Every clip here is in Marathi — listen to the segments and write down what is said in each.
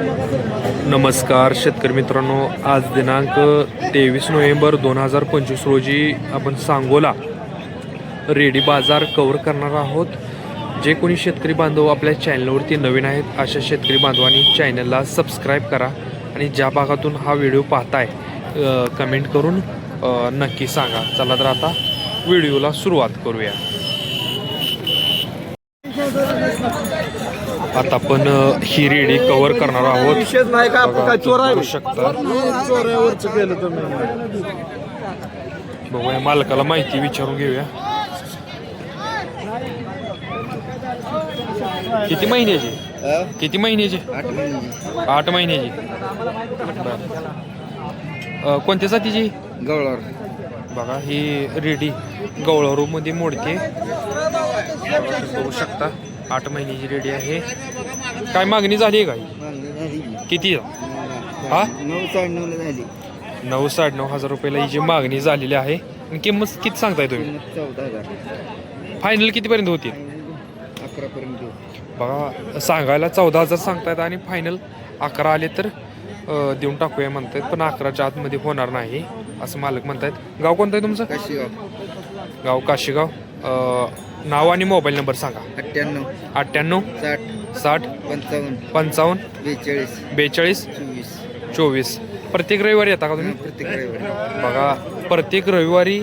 नमस्कार शेतकरी मित्रांनो. आज दिनांक तेवीस नोव्हेंबर दोन हजार पंचवीस रोजी आपण सांगोला रेडी बाजार कवर करणार आहोत. जे कोणी शेतकरी बांधव आपल्या चॅनलवरती नवीन आहेत अशा शेतकरी बांधवांनी चॅनलला सबस्क्राईब करा आणि ज्या भागातून हा व्हिडिओ पाहताय कमेंट करून नक्की सांगा. चला तर आता व्हिडिओला सुरुवात करूया. आता आपण ही रेडी कव्हर करणार आहोत. विशेष नाही का? आपण काय चोर आहे? शकता. तुम्ही. बघूया मालकाला माहिती विचारून घेऊया. किती महिन्याची? किती महिन्याची? आठ महिन्याची. बरं. अ, कोणत्या जातीची? गवळावर. बघा ही रेडी गवळारूमध्ये मोडते बघू शकता. आठ महिन्याची रेडी आहे. काय मागणी झाली आहे काय किती? हा? नऊ साडेनऊला झाली. नऊ साडेनऊ हजार रुपयाला ही जी मागणी झालेली आहे. आणि किंमत किती सांगताय तुम्ही? किंमत चौदा हजार. फायनल कितीपर्यंत होतील अकरा पर्यंत बघा सांगायला चौदा हजार सांगतायत आणि फायनल अकरा आले तर देऊन टाकूया म्हणतायत पण अकराच्या आतमध्ये होणार नाही असं मालक म्हणतायत. गाव कोणतं आहे तुमचं? गाव काशीगाव. नाव आणि मोबाईल नंबर सांगा. अठ्ठ्याण्णव अठ्ठ्याण्णव साठ साठ पंचावन्न पंचावन्न बेचाळीस बेचाळीस चोवीस. चोवीस. प्रत्येक रविवारी येता का तुम्ही? प्रत्येक रविवारी. बघा प्रत्येक रविवारी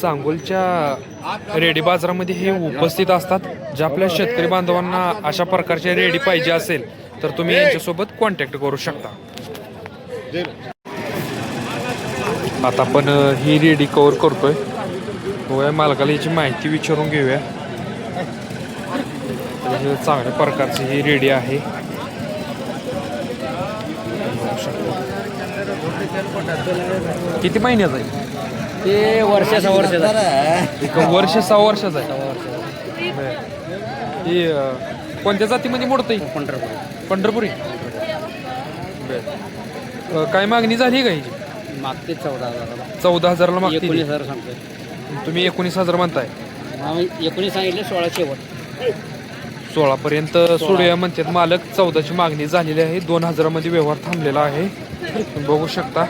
सांगोलच्या रेडी बाजारामध्ये हे उपस्थित असतात. ज्या आपल्या शेतकरी बांधवांना अशा प्रकारचे रेडी पाहिजे असेल तर तुम्ही यांच्यासोबत कॉन्टॅक्ट करू शकता. आता आपण ही रेडी कव्हर करतोय. बघूया मालकाला याची माहिती विचारून घेऊया. हे चांगल्या प्रकारची ही रेडी आहे. किती महिन्याचा आहे? ते वर्षाचा वर्षाचा एक वर्ष सहा वर्षाचा आहे. बरं. ही अ, कोणत्या जातीमध्ये मोडतं ही? पंढरपूर. पंढरपुरी. बरं. अ, काय मागणी झाली का ह्याची? मागते चौदा हजाराला. चौदा हजाराला मागते एकोणीस हजार सांगतोय. तुम्ही एकोणीस हजार म्हणताय. आम्ही एकोणीस सांगितले सोळा शेवट. सोळा. पर्यंत सोडूया म्हणतात. मालक चौदाची मागणी झालेली आहे. दोन हजारामध्ये व्यवहार थांबलेला आहे. तुम्ही बघू शकता.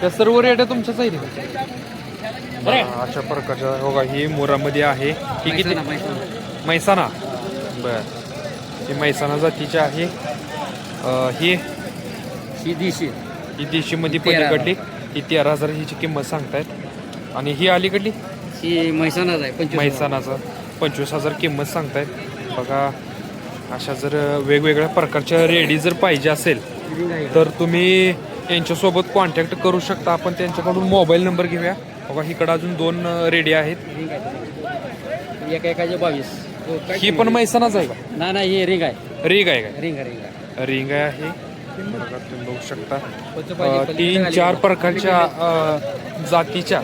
त्या सर्व रेट्या तुमच्याच का? अशा प्रकारच्या बघा ही मोरामध्ये आहे. ही किती? मैसाना बर. ही मैसाना जातीची आहे. ही? ही दिशी. ही देशीमध्ये पलीकडली. ही तेरा हजार हिची किंमत सांगतायत. आणि ही अलीकडली ही म्हैसानाच आहे पंचवीस मैसानाचा पंचवीस हजार किंमत सांगतायत. बघा अशा जर वेगवेगळ्या प्रकारच्या रेडी जर पाहिजे असेल तर तुम्ही यांच्यासोबत कॉन्टॅक्ट करू शकता. आपण त्यांच्याकडून मोबाईल नंबर घेऊया. बघा इकडं अजून दोन रेडी आहेत. एका एकाचे बावीस. हो, पण मैसानाच आहे का? नाही नाही हे रिंग आहे. रिंग आहे काय रिंग आहे, रिंग आहे. रिंग आहे. बघा तुम्ही बघू शकता? तीन चार प्रकारच्या जातीच्या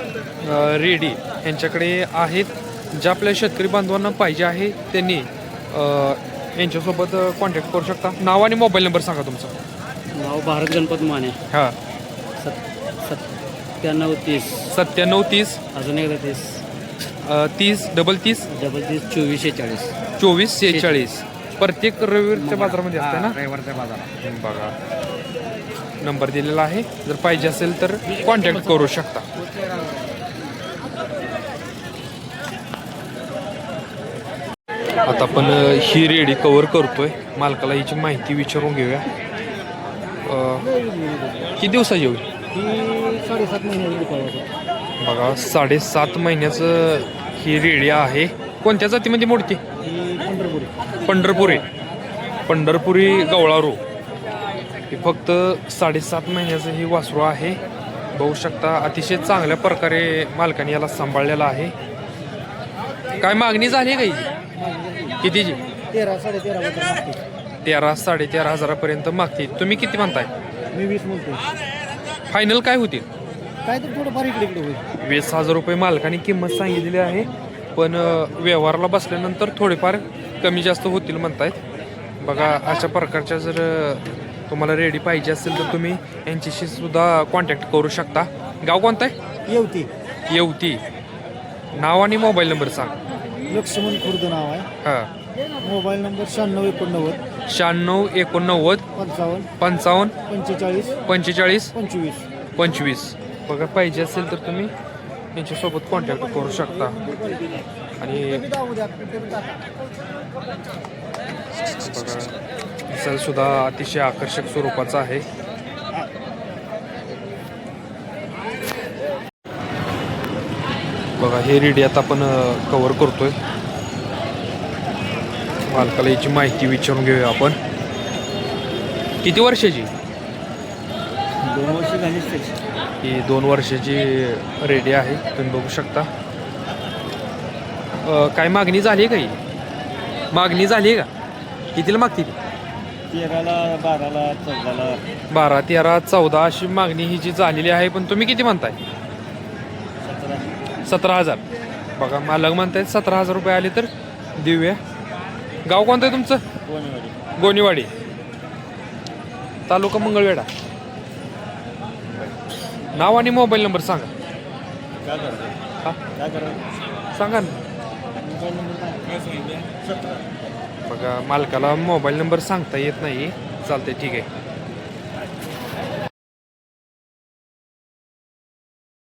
रेडी यांच्याकडे आहेत. ज्या आपल्या शेतकरी बांधवांना पाहिजे आहे त्यांनी यांच्यासोबत कॉन्टॅक्ट करू शकता. नाव आणि मोबाईल नंबर सांगा तुमचा. नाव भारत गणपत माने. हां. सत सत्त्याण्णव तीस. सत्त्याण्णव तीस. अजून एकदा तीस. तीस डबल तीस. डबल तीस चोवीसशे चाळीस चोवीस सेहेचाळीस प्रत्येक रविवारच्या बाजारामध्ये असते ना? रविवारच्या बाजारात. बघा. नंबर दिलेला आहे. जर पाहिजे असेल तर कॉन्टॅक्ट करू शकता. आता आपण ही रेडी कव्हर करतोय. मालकाला हिची माहिती विचारून घेऊया. किती दिवसाची होईल? ही साडेसात महिने बघा साडेसात महिन्याचं ही रेडी आहे. कोणत्या जातीमध्ये मोडती? पंढरपूर. पंढरपुरी गवळारू. हे फक्त साडेसात महिन्याचं ही वासरू आहे. बघू शकता अतिशय चांगल्या प्रकारे मालकाने याला सांभाळलेला आहे. काय मागणी झाली का हिची कितीची? तेरा साडे तेरा साडेतेरा हजारापर्यंत मागते. तुम्ही किती म्हणताय? मी वीस म्हणतो फायनल काय होतील? काय तर थोडं फार इकडे इकडे होईल. वीस हजार रुपये मालकाने किंमत सांगितलेली आहे. पण व्यवहाराला बसल्यानंतर थोडेफार कमी जास्त होतील म्हणतायत. बघा अशा प्रकारच्या जर तुम्हाला रेडी पाहिजे असेल तर तुम्ही यांच्याशी सुद्धा कॉन्टॅक्ट करू शकता. गाव कोणतं आहे? येवती. येवती. नाव आणि मोबाईल नंबर सांग. लक्ष्मण खुर्द नाव आहे. हां. मोबाईल नंबर शहाण्णव एकोणनव्वद. शहाण्णव एकोणनव्वद. पंचावन्न. पंचावन्न. पंचेचाळीस. पंचेचाळीस. पंचवीस. पंचवीस. बघा पाहिजे असेल तर तुम्ही यांच्यासोबत कॉन्टॅक्ट करू शकता. आणि सुद्धा अतिशय आकर्षक स्वरूपाचा आहे. बघा हे रेडी आता आपण कव्हर करतोय. मालकाला याची माहिती विचारून घेऊया आपण. किती वर्षाची? दोन वर्ष त्याची. ही दोन वर्षाची रेडी आहे. तुम्ही बघू शकता. काय मागणी झाली आहे का ही? मागणी झाली आहे का? कितीला मागती ती? तेराला बाराला चौदाला. बारा तेरा चौदा अशी मागणी ही जी झालेली आहे पण तुम्ही किती म्हणताय? सतरा. सतरा हजार. बघा मालक म्हणतायत सतरा हजार रुपये आले तर देऊया. गाव कोणतं आहे तुमचं? कोणीवाडी गोनीवाडी तालुका मंगळवेढा. नाव आणि मोबाईल नंबर सांगा. काय हा? काय सांगा ना मोबाईल नंबर काय सतरा बघा मालकाला मोबाईल नंबर सांगता येत नाही. चालतंय ठीक आहे.